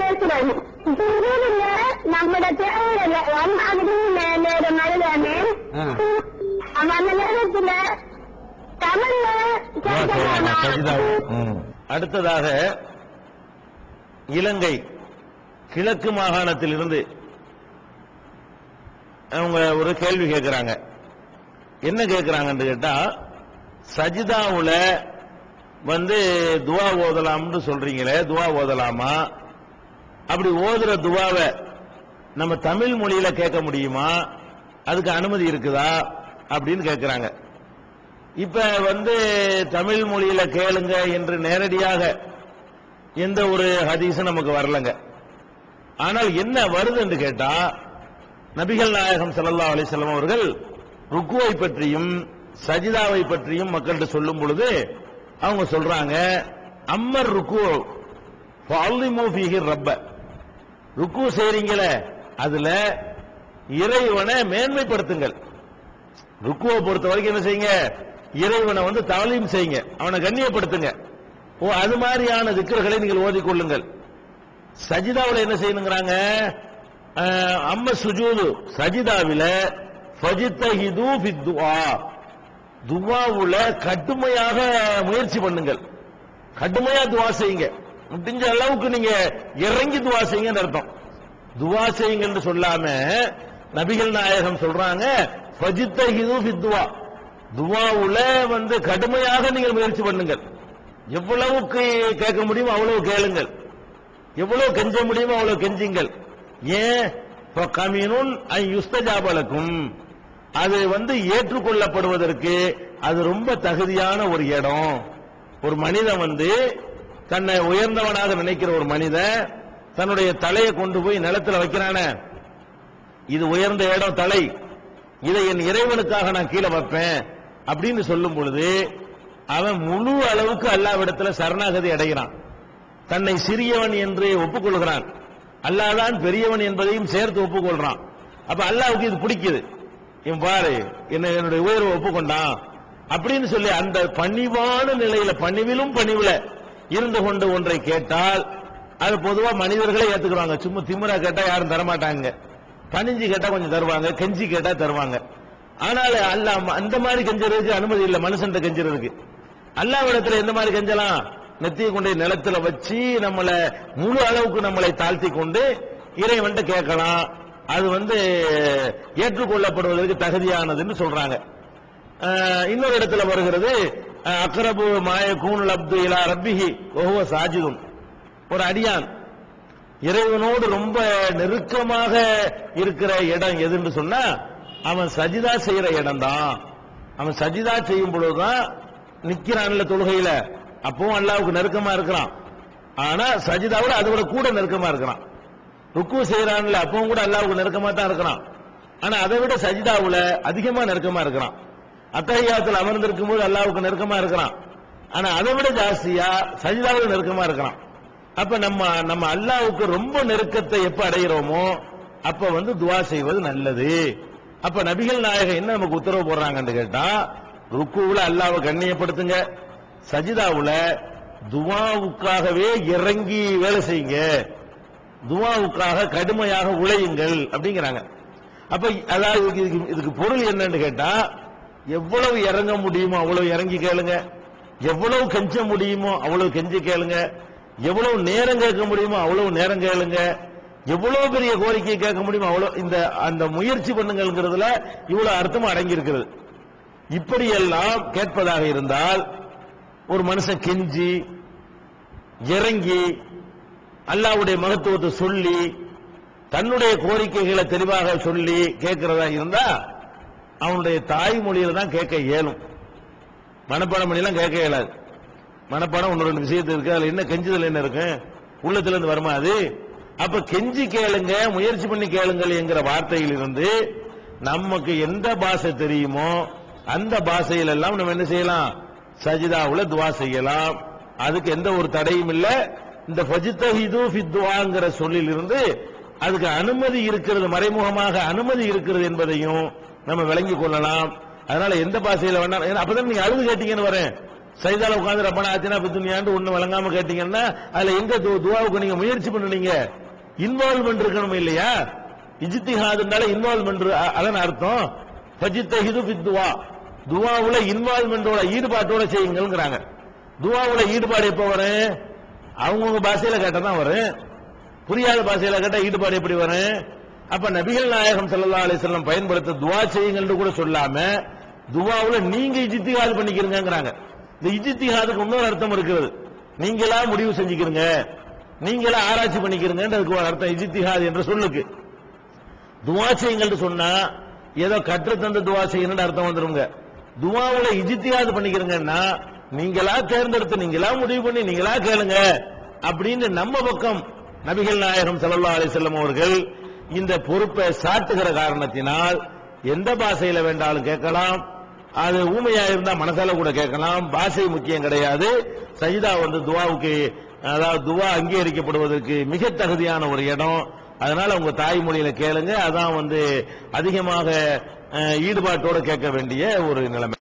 பேசுறேன் இப்ப இதுல நம்மட தேவையில்லை நேரம் அந்த நேரத்துல தமிழ்ல. அடுத்ததாக இலங்கை கிழக்கு மாகாணத்திலிருந்து அவங்க ஒரு கேள்வி கேட்கிறாங்க. என்ன கேட்கிறாங்கன்னு கேட்டா சஜிதாவுல வந்து துவா ஓதலாம்னு சொல்றீங்களே துவா ஓதலாமா? அப்படி ஓதுற துவாவை நம்ம தமிழ் மொழியில கேட்க முடியுமா? அதுக்கு அனுமதி இருக்குதா? அப்படின்னு கேட்கிறாங்க. இப்ப வந்து தமிழ் மொழியில கேளுங்க என்று நேரடியாக எந்த ஒரு ஹதீஸும் நமக்கு வரலங்க. ஆனால் என்ன வருது என்று கேட்டா நபிகள் நாயகம் சல்லா அலிசல்லாம் அவர்கள் ருக்குவை பற்றியும் சஜிதாவை பற்றியும் மக்கள்கிட்ட சொல்லும் பொழுது அவங்க சொல்றாங்க அம்மர் ருக்கு ஃபாலிமு ரப்ப. ருக்கு செய்றீங்களே அதுல இறைவனை மேன்மைப்படுத்துங்கள். ருக்குவை பொறுத்த வரைக்கும் என்ன செய்யுங்க? இறைவனை வந்து தாலீம் செய்யுங்க. அவனை கண்ணியப்படுத்துங்க. ஓ அது மாதிரியான திக்கர்களை நீங்கள் ஓதிக்கொள்ளுங்கள். சஜிதாவுல என்ன செய்யணுங்கிறாங்க? அஹ், அம்ம சுஜூது சஜிதாவில் ஃபஜித்தஹிது ஃபித்துவா துவாவுல கடுமையாக முயற்சி பண்ணுங்கள். கடுமையா துவா செய்யுங்க. முடிஞ்ச அளவுக்கு நீங்க இறங்கி துவா செய்யுங்கன்னு அர்த்தம். துவா செய்யுங்கன்னு சொல்லாம நபிகள் நாயகம் சொல்றாங்க துவா. துவாவுல வந்து கடுமையாக நீங்கள் முயற்சி பண்ணுங்கள். எவ்வளவுக்கு கேட்க முடியுமோ அவ்வளவு கேளுங்கள். எவ்வளவு கெஞ்ச முடியுமோ அவ்வளவு கெஞ்சுங்கள். ஏன்? கமீனுன் யுஸ்தஜாபலக்கும் அது வந்து ஏற்றுக்கொள்ளப்படுவதற்கு அது ரொம்ப தகுதியான ஒரு இடம். ஒரு மனிதன் வந்து தன்னை உயர்ந்தவனாக நினைக்கிற ஒரு மனிதன் தன்னுடைய தலையை கொண்டு போய் நிலத்தில் வைக்கிறானே. இது உயர்ந்த இடம் தலை. இதை என் இறைவனுக்காக நான் கீழே வைப்பேன் அப்படின்னு சொல்லும் பொழுது அவன் முழு அளவுக்கு அல்லாவிடத்தில் சரணாகதி அடைகிறான். தன்னை சிறியவன் என்று ஒப்புக்கொள்கிறான். அல்லாதான் பெரியவன் என்பதையும் சேர்த்து ஒப்புக்கொள்றான். அப்ப அல்லாவுக்கு இது பிடிக்குது. இவன் பாரு என்ன என்னுடைய உயர்வை ஒப்புக்கொண்டான். அப்படின்னு சொல்லி அந்த பணிவான நிலையில பணிவிலும் பணிவுல இருந்து கொண்டு ஒன்றை கேட்டால் அது பொதுவா மனிதர்களே ஏத்துக்கிறாங்க சும்மா திமுறா கேட்டா யாரும் தரமாட்டாங்க. பணிஞ்சு கேட்டா கொஞ்சம் தருவாங்க கெஞ்சி கேட்டா தருவாங்க. ஆனால் அல்லாஹ் அந்த மாதிரி கெஞ்சறதுக்கு அனுமதி இல்லை மனுஷன் கெஞ்சறதுக்கு. அல்லாவிடத்துல எந்த மாதிரி கெஞ்சலாம்? நெத்தியை கொண்டு போய் நிலத்துல வச்சு நம்மளை முழு அளவுக்கு நம்மளை தாழ்த்தி கொண்டு இறைவன்ட்ட கேட்கலாம். அது வந்து ஏற்றுக்கொள்ளப்படுவதற்கு தகுதியானதுன்னு சொல்றாங்க. இன்னொரு இடத்துல வருகிறது அக்ரபு மாய கூன் அப்து இலா ரப்பிஹி ஒஹுவ சாஜிதும் ஒரு அடியான். இறைவனோடு ரொம்ப நெருக்கமாக இருக்கிற இடம் எதுன்னு சொன்னா அவன் சஜிதா செய்யற இடம் தான் அவன் சஜிதா செய்யும் பொழுதுதான் நிக்கிறான்ல தொழுகையில. அப்பவும் அல்லாவுக்கு நெருக்கமா இருக்கிறான். ஆனா சஜிதாவோட அதோட கூட நெருக்கமா இருக்கிறான். ருக்கு செய்யறான்ல அப்பவும் கூட அல்லாவுக்கு நெருக்கமா தான் இருக்கிறான். ஆனா அதை விட சஜிதாவுல அதிகமா நெருக்கமா இருக்கிறான். அத்தகையாத்துல அமர்ந்திருக்கும் போது அல்லாவுக்கு நெருக்கமா இருக்கிறான். ஆனா அதை விட ஜாஸ்தியா சஜிதாவுல நெருக்கமா இருக்கிறான். அப்ப நம்ம நம்ம அல்லாவுக்கு ரொம்ப நெருக்கத்தை எப்ப அடைகிறோமோ அப்ப வந்து துவா செய்வது நல்லது. அப்ப நபிகள் நாயகம் என்ன நமக்கு உத்தரவு போடுறாங்கன்னு கேட்டா ருக்குவுல அல்லாவை கண்ணியப்படுத்துங்க. சஜிதாவுல துவாவுக்காகவே இறங்கி வேலை செய்யுங்க. துவாவுக்காக கடுமையாக உழையுங்கள் அப்படிங்கிறாங்க. அப்ப அதாவது இதுக்கு- இதுக்கு- பொருள் என்னன்னு கேட்டா எவ்வளவு இறங்க முடியுமோ அவ்வளவு இறங்கி கேளுங்க. எவ்வளவு கெஞ்ச முடியுமோ அவ்வளவு கெஞ்சி கேளுங்க. எவ்வளவு நேரம் கேட்க முடியுமோ அவ்வளவு நேரம் கேளுங்க. எவ்வளவு பெரிய கோரிக்கை கேட்க முடியுமோ அவ்வளவு இந்த அந்த முயற்சி பண்ணுங்கிறதுல இவ்வளவு அர்த்தம் அடங்கி இருக்கிறது இப்படியெல்லாம் கேட்பதாக இருந்தால் ஒரு மனுஷன் கெஞ்சி இறங்கி அல்லாவுடைய மகத்துவத்தை சொல்லி தன்னுடைய கோரிக்கைகளை தெளிவாக சொல்லி கேட்கிறதா இருந்தா அவனுடைய தாய்மொழியில தான் கேட்க இயலும். மனப்பாடம் மொழியெல்லாம் கேட்க இயலாது. மனப்பாடம் ஒன்று ரெண்டு விஷயத்து இருக்கு. அதுல என்ன கெஞ்சுதல் என்ன இருக்கு? உள்ளத்துல இருந்து வருமா அது? அப்ப கெஞ்சி கேளுங்க முயற்சி பண்ணி கேளுங்கள் என்கிற வார்த்தையில் இருந்து நமக்கு எந்த பாஷை தெரியுமோ அந்த பாஷையில எல்லாம் நம்ம என்ன செய்யலாம்? சஜிதாவுல துவா செய்யலாம். அதுக்கு எந்த ஒரு தடையும் இல்லை. இந்த ஃபஜித்தஹிது ஃபித்துவாங்கிற சொல்லிலிருந்து அதுக்கு அனுமதி இருக்கிறது மறைமுகமாக அனுமதி இருக்கிறது என்பதையும் நம்ம விளங்கிக் கொள்ளலாம். அதனால எந்த பாஷையில வேணாலும் அப்பதான் நீங்க அழுது கேட்டீங்கன்னு வரேன். சைதால உட்கார்ந்து ரப்பனா ஆத்தினா பித்துனியாண்டு ஒண்ணு வழங்காம கேட்டீங்கன்னா அதுல எங்க து- துவாவுக்கு நீங்க முயற்சி பண்ணுனீங்க? இன்வால்வ்மெண்ட் இருக்கணும் இல்லையா? இஜித்திஹாதுனால இன்வால்வ்மெண்ட் அதன் அர்த்தம். பஜித்தஹிது ஃபித் துவாவுல இன்வால்வ்மெண்டோட ஈடுபாட்டோட செய்யுங்கிறாங்க துவாவுல ஈடுபாடு எப்ப வரும்? அவங்கவுங்க பாஷையில கேட்டால் தான் வரும். புரியாத பாஷையில கேட்டா ஈடுபாடு எப்படி வரும்? அப்ப நபிகள் நாயகம் ஸல்லல்லாஹு அலிஸ்லாம் பயன்படுத்த துவா செய்யுங்கள்னு கூட சொல்லாம துவாவில் நீங்க இஜித்திஹாது பண்ணிக்கிறீங்கங்கறாங்க. இந்த இஜித்திகாதுக்கு இன்னொரு அர்த்தம் இருக்கிறது நீங்களா முடிவு செஞ்சுக்கிறீங்க. நீங்களா ஆராய்ச்சி பண்ணிக்கிறீங்கன்றதுக்கு ஒரு அர்த்தம் இஜித்திகாது என்ற சொல்லுக்கு. துவா செய்யுங்கள்னு சொன்னா ஏதோ கற்று தந்து துவா செய்யணும்னு அர்த்தம் வந்துருங்க. துவாவில் இஜித்தியாது பண்ணிக்கிறீங்கன்னா நீங்களா தேர்ந்தெடுத்து நீங்களா முடிவு பண்ணி நீங்களா கேளுங்க அப்படின்னு நம்ம பக்கம் நபிகள் நாயகம் சல்லா அலைஹி அவர்கள் இந்த பொறுப்பை சாட்டுகிற காரணத்தினால் எந்த பாஷையில வேண்டாலும் கேட்கலாம். அது ஊமையா இருந்தா மனசால கூட கேட்கலாம். பாஷை முக்கியம் கிடையாது. சஜிதா வந்து துவாவுக்கு அதாவது துவா அங்கீகரிக்கப்படுவதற்கு மிக தகுதியான ஒரு இடம். அதனால உங்க தாய்மொழியில கேளுங்க. அதான் வந்து அதிகமாக ஈடுபாட்டோடு ஈடுபாட்டோட கேட்க வேண்டிய ஒரு நிலைமை.